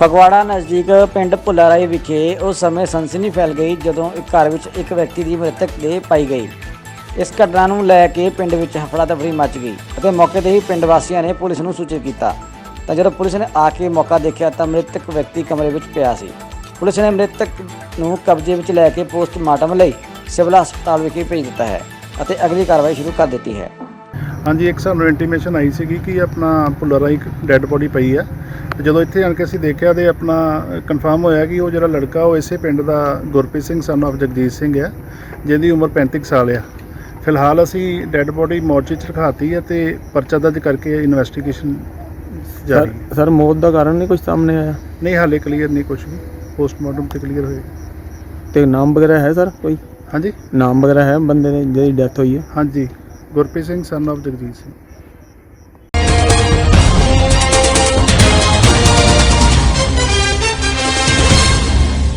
ਫਗਵਾੜਾ ਨਜ਼ਦੀਕ ਪਿੰਡ ਭੁੱਲਾਰਾਈ ਵਿਖੇ ਉਸ ਸਮੇਂ ਸਨਸਨੀ ਫੈਲ ਗਈ ਜਦੋਂ ਇੱਕ ਘਰ ਵਿੱਚ ਇੱਕ ਵਿਅਕਤੀ ਦੀ ਮ੍ਰਿਤਕ ਦੇਹ ਪਾਈ ਗਈ। ਇਸ ਘਟਨਾ ਨੂੰ ਲੈ ਕੇ ਪਿੰਡ ਵਿੱਚ ਹਫੜਾ ਦਫੜੀ ਮਚ ਗਈ ਅਤੇ ਮੌਕੇ ਤੇ ਹੀ ਪਿੰਡ ਵਾਸੀਆਂ ਨੇ ਪੁਲਿਸ ਨੂੰ ਸੂਚਿਤ ਕੀਤਾ। ਤਾਂ ਜਦੋਂ ਪੁਲਿਸ ਨੇ ਆ ਕੇ ਮੌਕਾ ਦੇਖਿਆ ਤਾਂ ਮ੍ਰਿਤਕ ਵਿਅਕਤੀ ਕਮਰੇ ਵਿੱਚ ਪਿਆ ਸੀ। ਪੁਲਿਸ ਨੇ ਮ੍ਰਿਤਕ ਨੂੰ ਕਬਜ਼ੇ ਵਿੱਚ ਲੈ ਕੇ ਪੋਸਟਮਾਰਟਮ ਲਈ ਸਿਵਲ ਹਸਪਤਾਲ ਵਿਖੇ ਭੇਜ ਦਿੱਤਾ ਹੈ ਅਤੇ ਅਗਲੀ ਕਾਰਵਾਈ ਸ਼ੁਰੂ ਕਰ ਦਿੱਤੀ ਹੈ। ਹਾਂਜੀ ਇੱਕ ਸਾਨੂੰ ਇੰਟੀਮੇਸ਼ਨ ਆਈ ਸੀਗੀ ਕਿ ਆਪਣਾ ਭੁੱਲਰਾ ਇੱਕ ਡੈੱਡ ਬੋਡੀ ਪਈ ਆ। ਤੇ ਜਦੋਂ ਇੱਥੇ ਆਣ ਕੇ ਅਸੀਂ ਦੇਖਿਆ ਤੇ ਆਪਣਾ ਕਨਫਰਮ ਹੋਇਆ ਕਿ ਉਹ ਜਿਹੜਾ ਲੜਕਾ ਉਹ ਇਸੇ ਪਿੰਡ ਦਾ ਗੁਰਪ੍ਰੀਤ ਸਿੰਘ ਸਨ of ਜਗਜੀਤ ਸਿੰਘ ਹੈ ਜਿਹਦੀ ਉਮਰ 35 ਸਾਲ ਆ। ਫਿਲਹਾਲ ਅਸੀਂ ਡੈੱਡ ਬੋਡੀ ਮੋਰਚੇ 'ਚ ਰਖਾਤੀ ਹੈ ਤੇ ਪਰਚਾ ਦਰਜ ਕਰਕੇ ਇਨਵੈਸਟੀਗੇਸ਼ਨ ਜਾਰੀ ਸਰ ਹੈ। ਸਰ ਮੌਤ ਦਾ ਕਾਰਨ ਨਹੀਂ ਕੁਝ ਸਾਹਮਣੇ ਆਇਆ? ਨਹੀਂ ਹਾਲੇ ਕਲੀਅਰ ਨਹੀਂ ਕੁਝ ਵੀ। ਪੋਸਟਮਾਰਟਮ ਤੇ ਕਲੀਅਰ ਹੋਏਗਾ ਤੇ ਨਾਮ ਵਗੈਰਾ ਹੈ ਸਰ ਕੋਈ? ਹਾਂਜੀ। ਨਾਮ ਵਗੈਰਾ ਹੈ ਬੰਦੇ ਦੇ ਜਿਹਦੀ ਡੈਥ ਹੋਈ ਹੈ? ਹਾਂਜੀ। ਗੁਰਪ੍ਰੀਤ ਸਿੰਘ ਸਨ of ਜਗਜੀਤ ਸਿੰਘ।